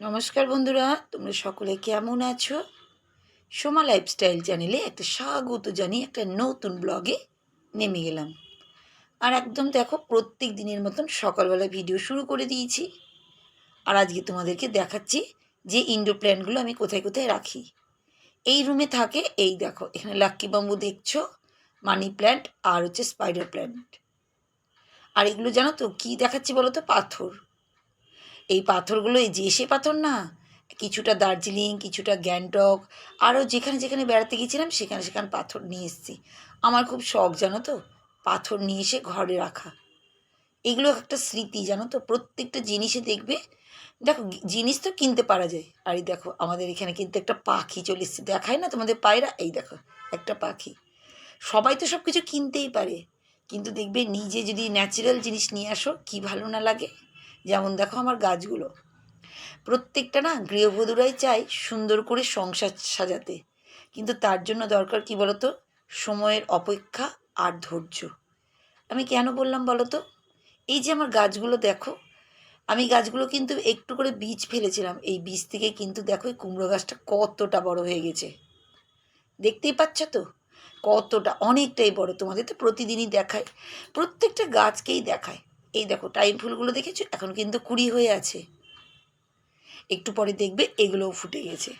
নমস্কার বন্ধুরা, তোমরা সকলে কেমন আছো? সোমা লাইফস্টাইল চ্যানেলে একটা স্বাগত জানিয়ে একটা নতুন ব্লগে নেমে গেলাম। আর একদম দেখো, প্রত্যেক দিনের মতন সকালবেলা ভিডিও শুরু করে দিয়েছি। আর আজকে তোমাদেরকে দেখাচ্ছি যে ইনডোর প্ল্যান্টগুলো আমি কোথায় কোথায় রাখি। এই রুমে থাকে, এই দেখো, এখানে লাক্কি বাম্বু দেখছ মানি প্ল্যান্ট আর হচ্ছে স্পাইডার প্ল্যান্ট আর এগুলো জানো তো, কী দেখাচ্ছি বলো তো? পাথর। এই পাথরগুলো, এই যে সে পাথর না, কিছুটা দার্জিলিং, কিছুটা গ্যাংটক, আরও যেখানে যেখানে বেড়াতে গেছিলাম সেখানে সেখানে পাথর নিয়ে এসেছি। আমার খুব শখ, জানো তো, পাথর নিয়ে এসে ঘরে রাখা। এগুলো একটা স্মৃতি, জানো তো, প্রত্যেকটা জিনিসে দেখবে, দেখো, জিনিস তো কিনতে পারা যায়। আর এই দেখো, আমাদের এখানে কিন্তু একটা পাখি চলে এসছে। দেখায় না তোমাদের পায়রা? এই দেখো, একটা পাখি। সবাই তো সব কিছু কিনতেই পারে। কিন্তু দেখবে নিজে যদি ন্যাচারাল জিনিস নিয়ে আসো, কি ভালো না লাগে? যেমন দেখো আমার গাছগুলো। প্রত্যেকটা না গৃহবধূরাই চায় সুন্দর করে সংসার সাজাতে। কিন্তু তার জন্য দরকার কি বলতো? সময়ের অপেক্ষা আর ধৈর্য। আমি কেন বললাম বলো তো এই যে আমার গাছগুলো দেখো, আমি গাছগুলো কিন্তু একটু করে বীজ ফেলেছিলাম। এই বীজ থেকে কিন্তু দেখো এই কুমড়ো গাছটা কতটা বড় হয়ে গেছে। দেখতেই পাচ্ছ তো? কতটা, অনেকটাই বড়। তোমাদের তো প্রতিদিনই দেখায়। প্রত্যেকটা গাছকেই দেখায়। এই দেখো টাইম ফুলগুলো দেখেছ? এখন কিন্তু কুড়ি হয়ে আছে। একটু পরে দেখবে এগুলোও ফুটে গেছে।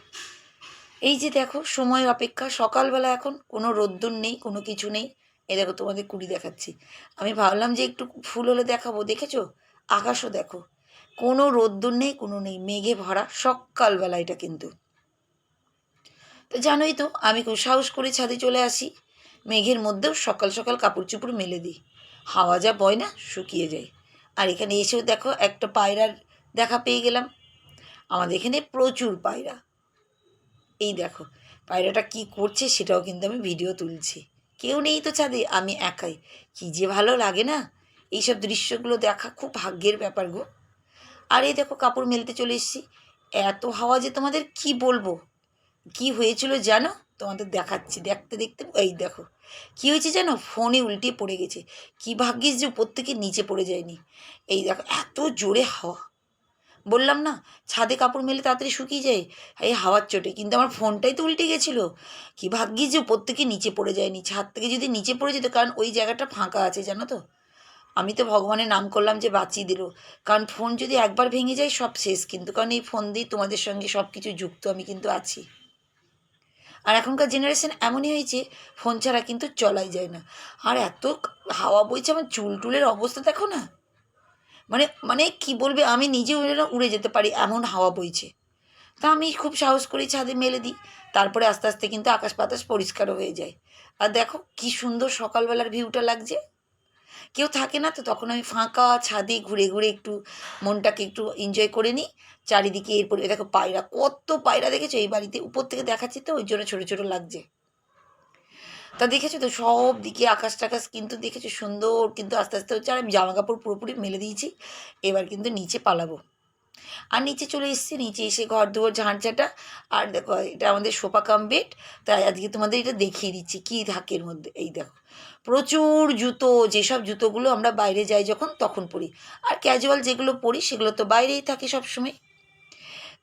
এই যে দেখো, সময় অপেক্ষা, সকালবেলা এখন কোনো রোদ্দুর নেই, কোনো কিছু নেই। এই দেখো, তোমাদের কুড়ি দেখাচ্ছি। আমি ভাবলাম যে একটু ফুল হলে দেখাবো, দেখেছ? আকাশও দেখো। কোনো রোদ্দুর নেই, কোনো নেই, মেঘে ভরা, সকালবেলা এটা কিন্তু। তো জানোই তো, আমি খুব সাহস করে ছাদে চলে আসি। মেঘের মধ্যেও সকাল সকাল কাপড় চোপড় মেলে দিই। হাওয়া যা বয় না, শুকিয়ে যায়। আর এখানে এসেও দেখো একটা পায়রার দেখা পেয়ে গেলাম। আমাদের এখানে প্রচুর পায়রা। এই দেখো, পায়রাটা কি করছে সেটাও কিন্তু আমি ভিডিও তুলছি। কেউ নেই তো ছাদে, আমি একাই। কি যে ভালো লাগে না? এইসব দৃশ্যগুলো দেখা খুব ভাগ্যের ব্যাপার গো। আর এই দেখো কাপড় মেলতে চলে এসেছি। এত হাওয়া যে তোমাদের কি বলব? কি হয়েছিল জানো? তোমাদের দেখাচ্ছি, দেখতে দেখতে, এই দেখো। কি হয়েছে জানো? ফোনে উল্টিয়ে পড়ে গেছে। কি ভাগ্যিস যে উপর থেকে নিচে পড়ে যায়নি। এই দেখো, এত জোরে হাওয়া। বললাম না, ছাদে কাপড় মেলে তাড়াতাড়ি শুকিয়ে যায়? এই হাওয়ার চোটে, কিন্তু আমার ফোনটাই তো উল্টে গেছিল। কি ভাগ্যিস যে উপর থেকে নিচে পড়ে যায়নি। ছাদ থেকে যদি নিচে পড়ে যেত, কারণ ওই জায়গাটা ফাঁকা আছে, জানো তো? আমি তো ভগবানের নাম করলাম যে বাঁচিয়ে দিল। কারণ ফোন যদি একবার ভেঙে যায়, সব শেষ। কিন্তু কারণ এই ফোন দিয়ে তোমাদের সঙ্গে সব কিছু যুক্ত আমি কিন্তু আছি। আর এখনকার জেনারেশন এমনই হয়েছে ফোন ছাড়া কিন্তু চলাই যায় না। আর এত হাওয়া বইছে, আমার চুল টুলের অবস্থা দেখো না। মানে মানে কি বলবে, আমি নিজে উড়ে যেতে পারি এমন হাওয়া বইছে। তা আমি খুব সাহস করি ছাদে মেলে দিই, তারপরে আস্তে আস্তে কিন্তু আকাশ বাতাস পরিষ্কার হয়ে যায়। আর দেখো কি সুন্দর সকালবেলার ভিউটা লাগছে। কেউ থাকে না তো তখন আমি ফাঁকা ছাদে ঘুরে ঘুরে একটু মনটাকে একটু এনজয় করে নিই। চারিদিকে এরপরে দেখো পায়রা, কত পায়রা দেখেছ? এই বাড়িতে উপর থেকে দেখাচ্ছি তো, ওই জন্য ছোটো ছোটো লাগছে। তা দেখেছ তো, সব দিকে আকাশ টাকাশ কিন্তু দেখেছ সুন্দর, কিন্তু আস্তে আস্তে হচ্ছে আর আমি জামা কাপড় পুরোপুরি মেলে দিয়েছি, এবার কিন্তু নিচে পালাবো। আর নিচে চলে এসেছি, নিচে এসে ঘর দুয়ার ঝাঁটঝাঁটা, আর দেখো এটা আমাদের সোফা কাম বেড। তাই আজকে তোমাদের এটা দেখিয়ে দিচ্ছি, কী থাকের মধ্যে, এই দেখো। প্রচুর জুতো, যেসব জুতোগুলো আমরা বাইরে যাই যখন, তখন পরি। আর ক্যাজুয়াল যেগুলো পরি, সেগুলো তো বাইরেই থাকে সবসময়।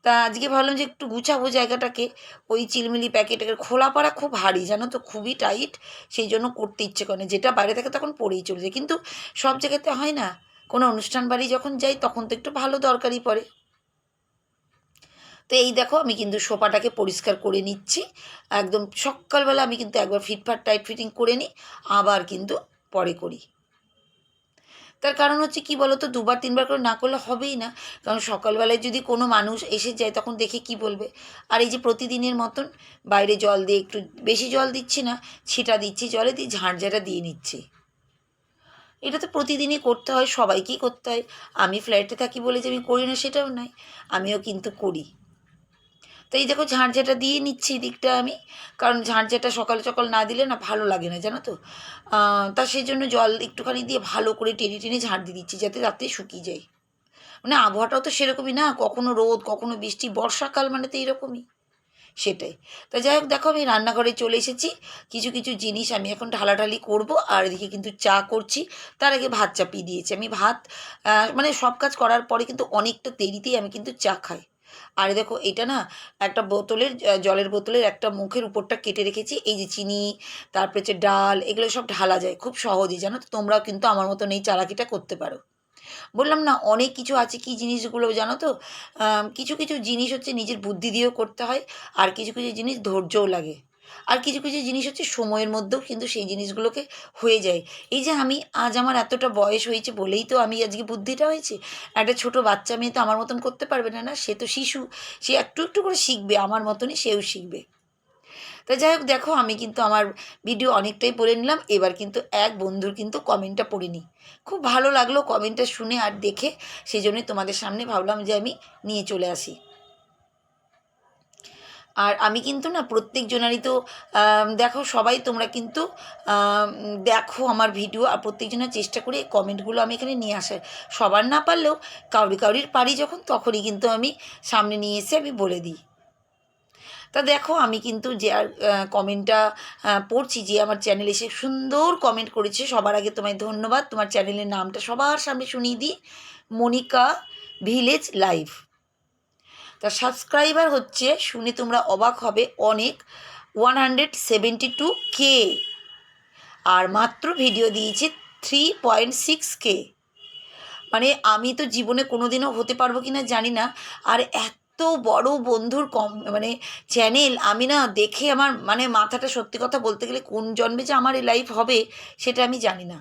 তা আজকে ভাবলাম যে একটু গুছাবো জায়গাটাকে। ওই চিলমিলি প্যাকেটের খোলা পাড়া খুব ভারী জানো তো, খুবই টাইট। সেই জন্য করতে ইচ্ছে করে যেটা বাইরে থাকে তখন পরেই চলে যায়। কিন্তু সব জায়গাতে হয় না কোনো অনুষ্ঠান বাড়ি যখন যাই, তখন তো একটু ভালো দরকারই পড়ে। তো এই দেখো, আমি কিন্তু সোফাটাকে পরিষ্কার করে নিচ্ছি। একদম সকালবেলা আমি কিন্তু একবার ফিটফাট টাইট ফিটিং করে নিই, আবার কিন্তু পরে করি। তার কারণ হচ্ছে কি বলতো, দুবার, তিনবার করে না করলে হবেই না। কারণ সকালবেলায় যদি কোনো মানুষ এসে যায়, তখন দেখে কি বলবে? আর এই যে প্রতিদিনের মতন বাইরে জল দিয়ে একটু বেশি জল দিচ্ছি না, ছিটা দিচ্ছি জলে দিয়ে ঝাঁটঝাঁটা দিয়ে নিচ্ছি। এটা তো প্রতিদিনই করতে হয়, সবাইকেই করতে হয়। আমি ফ্ল্যাটে থাকি বলে যে আমি করি না, সেটাও নয়। আমিও কিন্তু করি। তো এই দেখো ঝাঁটঝাঁটা দিয়ে নিচ্ছি দিকটা আমি। কারণ ঝাঁটঝাঁটা সকাল সকাল না দিলে না ভালো লাগে না, জানো তো? তা সেই জন্য জল একটুখানি দিয়ে ভালো করে টেনে টেনে ঝাঁট দিয়ে দিচ্ছি যাতে রাতে শুকিয়ে যায়। মানে আবহাওয়াটাও তো সেরকমই না? কখনো রোদ, কখনো বৃষ্টি, বর্ষাকাল মানে তো এইরকমই। সেটাই। তা যাই হোক, দেখো আমি রান্নাঘরে চলে এসেছি। কিছু কিছু জিনিস আমি এখন ঢালাঢালি করব, আর এদিকে কিন্তু চা করছি। তার আগে ভাত চাপিয়ে দিয়েছি। আমি ভাত মানে সব কাজ করার পরে কিন্তু অনেকটা দেরিতেই আমি কিন্তু চা খাই। আর দেখো, এটা না একটা বোতলের জলের বোতলের একটা মুখের উপরটা কেটে রেখেছি। এই যে চিনি, তারপরে হচ্ছে ডাল, এগুলো সব ঢালা যায়। খুব সহজেই, জানো তো? তোমরাও কিন্তু আমার মতন এই চালাকিটা করতে পারো। বললাম না, অনেক কিছু আছে কি জিনিসগুলো জানো তো? কিছু কিছু জিনিস হচ্ছে নিজের বুদ্ধি দিয়েও করতে হয়, আর কিছু কিছু জিনিস ধৈর্যও লাগে। আর কিছু কিছু জিনিস হচ্ছে সময়ের মধ্যেও কিন্তু সেই জিনিসগুলোকে হয়ে যায়। এই যে আমি আজ আমার এতটা বয়স হয়েছে বলেই তো আমি আজকে বুদ্ধিটা হয়েছে। একটা ছোট বাচ্চা মেয়ে তো আমার মতন করতে পারবে না না? সে তো শিশু, সে একটু একটু করে শিখবে, আমার মতনই সেও শিখবে। তা যাই হোক, দেখো আমি কিন্তু আমার ভিডিও অনেকটাই পড়ে নিলাম। এবার কিন্তু এক বন্ধুর কিন্তু কমেন্টটা পড়ে খুব ভালো লাগল কমেন্টটা শুনে আর দেখে। সেই জন্যই তোমাদের সামনে ভাবলাম যে আমি নিয়ে চলে আসি। আর আমি কিন্তু না প্রত্যেক জনারই তো দেখো সবাই তোমরা কিন্তু দেখো আমার ভিডিও আর প্রত্যেকজনের চেষ্টা করে কমেন্টগুলো আমি এখানে নিয়ে আসার সবার না পারলেও কাউরি কাউরির পারি যখন, তখনই কিন্তু আমি সামনে নিয়ে এসে আমি বলে দিই। তা দেখো, আমি কিন্তু যে আর কমেন্টটা পড়ছি যে আমার চ্যানেল এসে সুন্দর কমেন্ট করেছে, সবার আগে তোমায় ধন্যবাদ। তোমার চ্যানেলের নামটা সবার সামনে শুনিয়ে দিই, মনিকা ভিলেজ লাইভ তা সাবস্ক্রাইবার হচ্ছে, শুনে তোমরা অবাক হবে, অনেক one hundred seventy two K আর মাত্র ভিডিও দিয়েছে থ্রি পয়েন্ট সিক্স কে মানে আমি তো জীবনে কোনোদিনও হতে পারব কি না জানি না, আর এত বড় বন্ধুর কম মানে চ্যানেল আমি না দেখে আমার মানে মাথাটা সত্যি কথা বলতে গেলে কোন জন্মে যে আমার এই লাইফ হবে সেটা আমি জানি না।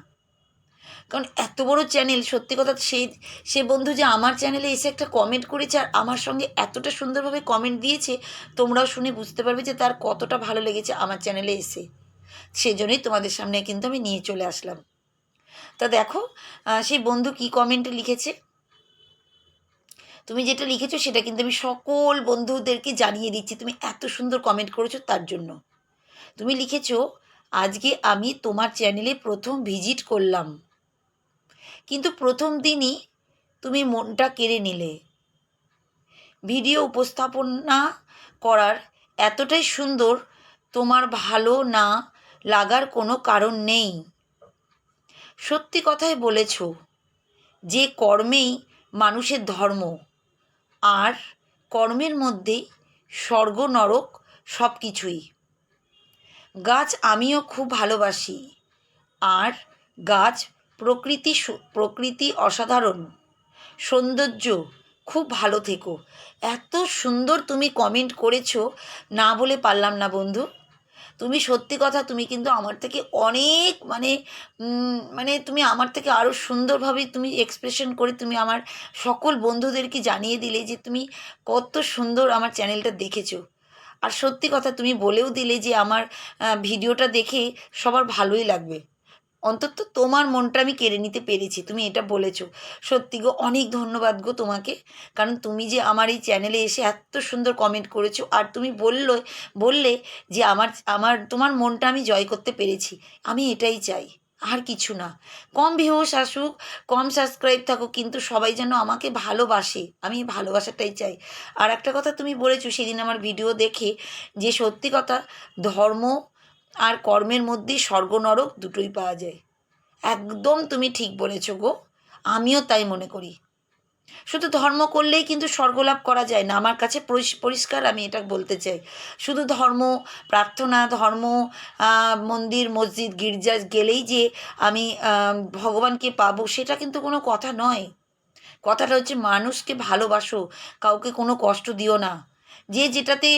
কারণ এত বড় চ্যানেল সত্যি কথা সেই, সে বন্ধু যে আমার চ্যানেলে এসে একটা কমেন্ট করেছে আর আমার সঙ্গে এতটা সুন্দরভাবে কমেন্ট দিয়েছে, তোমরাও শুনে বুঝতে পারবে যে তার কতটা ভালো লেগেছে আমার চ্যানেলে এসে। সেজন্যই তোমাদের সামনে কিন্তু আমি নিয়ে চলে আসলাম। তা দেখো সেই বন্ধু কি কমেন্টে লিখেছে? তুমি যেটা লিখেছো সেটা কিন্তু আমি সকল বন্ধুদেরকে জানিয়ে দিচ্ছি। তুমি এত সুন্দর কমেন্ট করেছ তার জন্য। তুমি লিখেছো, আজকে আমি তোমার চ্যানেলে প্রথম ভিজিট করলাম। কিন্তু প্রথম দিনই তুমি মনটা কেড়ে নিলে। ভিডিও উপস্থাপনা করার এতটাই সুন্দর তোমার ভালো না লাগার কোনো কারণ নেই। সত্যি কথাই বলেছ, যে কর্মেই মানুষের ধর্ম। আর কর্মের মধ্যে স্বর্গ, নরক সব কিছুই গাছ আমিও খুব ভালোবাসি, আর গাছ প্রকৃতি প্রকৃতি অসাধারণ। সৌন্দর্য খুব ভালো থেকো। এত সুন্দর তুমি কমেন্ট করেছ, না বলে পারলাম না বন্ধু। তুমি সত্যি কথা, তুমি কিন্তু আমার থেকে অনেক মানে মানে তুমি আমার থেকে আরও সুন্দরভাবে তুমি এক্সপ্রেশন করে তুমি আমার সকল বন্ধুদেরকে জানিয়ে দিলে যে তুমি কত সুন্দর আমার চ্যানেলটা দেখেছ। আর সত্যি কথা, তুমি বলেও দিলে যে আমার ভিডিওটা দেখে সবার ভালোই লাগবে। অন্তত তোমার মনটা আমি কেড়ে নিতে পেরেছি, তুমি এটা বলেছ। সত্যি গো, অনেক ধন্যবাদ গো তোমাকে। কারণ তুমি যে আমার এই চ্যানেলে এসে এত সুন্দর কমেন্ট করেছ, আর তুমি বলল, বললে যে আমার আমার, তোমার মনটা আমি জয় করতে পেরেছি। আমি এটাই চাই, আর কিছু না। কম ভিউস আসুক, কম সাবস্ক্রাইব থাকুক, কিন্তু সবাই যেন আমাকে ভালোবাসে। আমি ভালোবাসাটাই চাই। আর একটা কথা তুমি বলেছ সেদিন আমার ভিডিও দেখে, যে সত্যি কথা, ধর্ম আর কর্মের মধ্যেই স্বর্গ নরক দুটোই পাওয়া যায়। একদম তুমি ঠিক বলেছ গো। আমিও তাই মনে করি। শুধু ধর্ম করলেই কিন্তু স্বর্গলাভ করা যায় না। আমার কাছে পরিষ্কার আমি এটা বলতে চাই। শুধু ধর্ম, প্রার্থনা, ধর্ম মন্দির, মসজিদ, গির্জা গেলেই যে আমি ভগবানকে পাবো, সেটা কিন্তু কোনো কথা নয়। কথাটা হচ্ছে মানুষকে ভালোবাসো। কাউকে কোনো কষ্ট দিও না। যে যেটাতে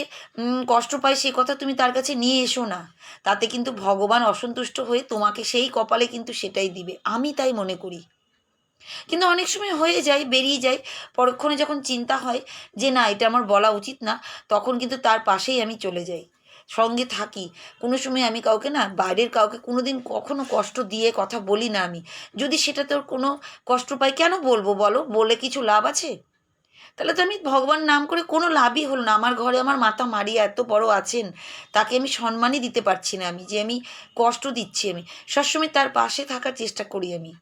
কষ্ট পায় সে কথা তুমি তার কাছে নিয়ে এসো না। তাতে কিন্তু ভগবান অসন্তুষ্ট হয়ে তোমাকে সেই কপালে কিন্তু সেটাই দিবে। আমি তাই মনে করি। কিন্তু অনেক সময় হয়ে যায়, বেরিয়ে যায়, পরক্ষণে যখন চিন্তা হয় যে না, এটা আমার বলা উচিত না, তখন কিন্তু তার পাশেই আমি চলে যাই। সঙ্গে থাকি। কোনো সময় আমি কাউকে না, বাইরের কাউকে কোনো দিন কখনো কষ্ট দিয়ে কথা বলি না আমি। যদি সেটা তোর কোনো কষ্ট পাই, কেন বলব বলো? বলে কিছু লাভ আছে? তাহলে তো আমি ভগবান নাম করে কোনো লাভই হলো না। আমার ঘরে আমার মাতা মারিয়া এত বড় আছেন, তাকে আমি সম্মানই দিতে পারছি না আমি, যে আমি কষ্ট দিচ্ছি আমি। সবসময় তার পাশে থাকার চেষ্টা করি আমি।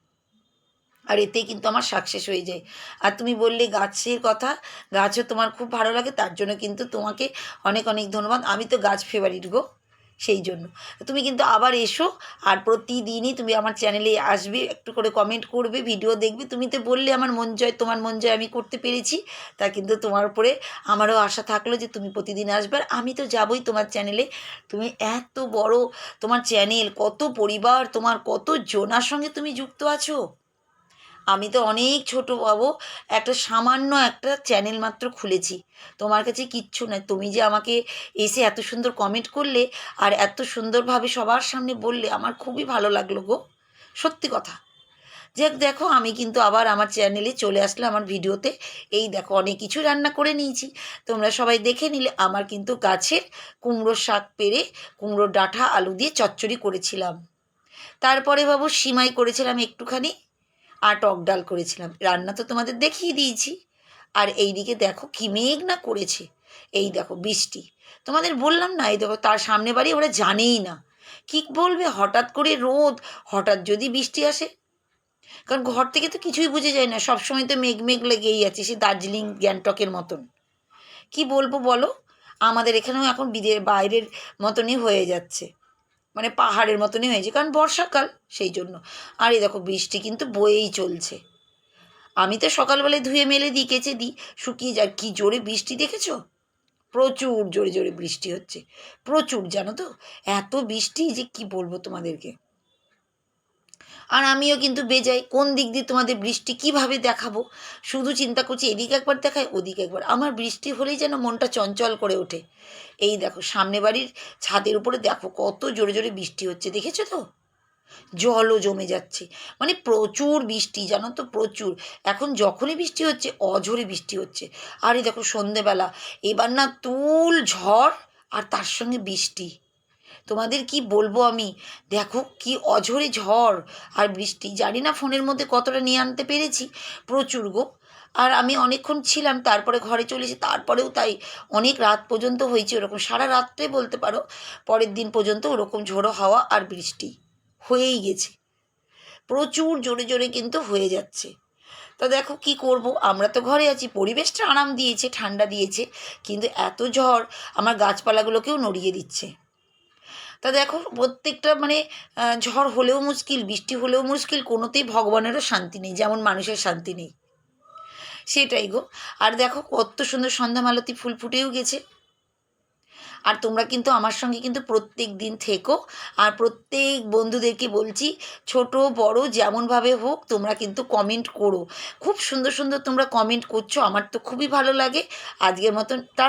আর এতেই কিন্তু আমার সাকসেস হয়ে যায়। আর তুমি বললে গাছের কথা, গাছও তোমার খুব ভালো লাগে, তার জন্য কিন্তু তোমাকে অনেক অনেক ধন্যবাদ। আমি তো গাছ ফেভারিট গো। সেই জন্য। তুমি কিন্তু আবার এসো আর প্রতিদিনই তুমি আমার চ্যানেলে আসবে, একটু করে কমেন্ট করবে ভিডিও দেখবে। তুমি তো বললে আমার মন জয়, তোমার মন জয় আমি করতে পেরেছি। তা কিন্তু তোমার উপরে আমারও আশা থাকল যে তুমি প্রতিদিন আসবে। আর আমি তো যাবই তোমার চ্যানেলে। তুমি এত বড় তোমার চ্যানেল, কত পরিবার, তোমার কত জনার সঙ্গে তুমি যুক্ত আছো? আমি তো অনেক ছোট বাবু, একটা সামান্য একটা চ্যানেল মাত্র খুলেছি। তোমার কাছে কিচ্ছু নয়। তুমি যে আমাকে এসে এত সুন্দর কমেন্ট করলে আর এত সুন্দরভাবে সবার সামনে বললে আমার খুবই ভালো লাগল গো। সত্যি কথা। যাক, দেখো, আমি কিন্তু আবার আমার চ্যানেলে চলে আসলে আমার ভিডিওতে। এই দেখো, অনেক কিছু রান্না করে নিয়েছি। তোমরা সবাই দেখে নিলে, আমার কিন্তু গাছের কুমড়োর শাক পেরে কুমড়োর ডাঁটা আলু দিয়ে চচ্চড়ি করেছিলাম। তারপরে বাবু, সিমাই করেছিলাম একটুখানি। আর টক ডাল করেছিলাম। রান্না তো তোমাদের দেখিয়ে দিয়েছি। আর এইদিকে দেখো কি মেঘ না করেছে। এই দেখো বৃষ্টি। তোমাদের বললাম না, এই দেখো তার সামনে বাড়ি ওরা জানেই না। কি বলবে? হঠাৎ করে রোদ, হঠাৎ যদি বৃষ্টি আসে। কারণ ঘর থেকে তো কিছুই বুঝে যায় না, সবসময় তো মেঘ মেঘ লেগেই আছে, সে দার্জিলিং, গ্যাংটকের মতন। কি বলব বলো? আমাদের এখানেও এখন বিদে বাইরের মতনই হয়ে যাচ্ছে। মানে পাহাড়ের মতনই হয়েছে, কারণ বর্ষাকাল সেই জন্য। আর এই দেখো, বৃষ্টি কিন্তু বয়েই চলছে। আমি তো সকালবেলায় ধুয়ে মেলে দিই, কেচে দিই, শুকিয়ে যায়। কি জোরে বৃষ্টি দেখেছ? প্রচুর জোরে জোরে বৃষ্টি হচ্ছে। প্রচুর, জানো তো? এত বৃষ্টি যে কি বলব তোমাদেরকে? আর আমিও কিন্তু বেজাই, কোন দিক দিয়ে তোমাদের বৃষ্টি কীভাবে দেখাবো? শুধু চিন্তা করছি এদিকে একবার দেখায় ওদিকে একবার। আমার বৃষ্টি হলেই যেন মনটা চঞ্চল করে ওঠে। এই দেখো, সামনে বাড়ির ছাদের উপরে দেখো কত জোরে জোরে বৃষ্টি হচ্ছে, দেখেছ তো? জলও জমে যাচ্ছে। মানে প্রচুর বৃষ্টি, জানো তো, প্রচুর। এখন যখনই বৃষ্টি হচ্ছে, অঝরে বৃষ্টি হচ্ছে। আর এই দেখো সন্ধেবেলা, এবার না তুল ঝড় আর তার সঙ্গে বৃষ্টি। তোমাদের কি বলব আমি? দেখো কি অঝরে ঝড়। আর বৃষ্টি, জানি না ফোনের মধ্যে কতটা নিয়ে আনতে পেরেছি। প্রচুর গো। আর আমি অনেকক্ষণ ছিলাম, তারপরে ঘরে চলেছি তারপরেও তাই অনেক রাত পর্যন্ত হয়েছে ওরকম। সারা রাত্রে বলতে পারো, পরের দিন পর্যন্ত ওরকম ঝোড়ো হাওয়া আর বৃষ্টি হয়েই গেছে। প্রচুর জোরে জোরে কিন্তু হয়ে যাচ্ছে। তো দেখো কি করব? আমরা তো ঘরে আছি, পরিবেশটা আরাম দিয়েছে, ঠান্ডা দিয়েছে, কিন্তু এত ঝড় আমার গাছপালাগুলোকেও নড়িয়ে দিচ্ছে। তা দেখো, প্রত্যেকটা মানে ঝড় হলেও মুশকিল, বৃষ্টি হলেও মুশকিল, কোনোতেই ভগবানেরও শান্তি নেই, যেমন মানুষের শান্তি নেই। সেটাই গো। আর দেখো, কত সুন্দর সন্ধ্যা মালতী ফুল ফুটেও গেছে। আর তোমরা কিন্তু আমার সঙ্গে কিন্তু প্রত্যেক দিন থেকো। আর প্রত্যেক বন্ধুদেরকে বলছি, ছোট, বড়, যেমনভাবে হোক, তোমরা কিন্তু কমেন্ট করো। খুব সুন্দর সুন্দর তোমরা কমেন্ট করছ, আমার তো খুবই ভালো লাগে। আজকের মতন তারা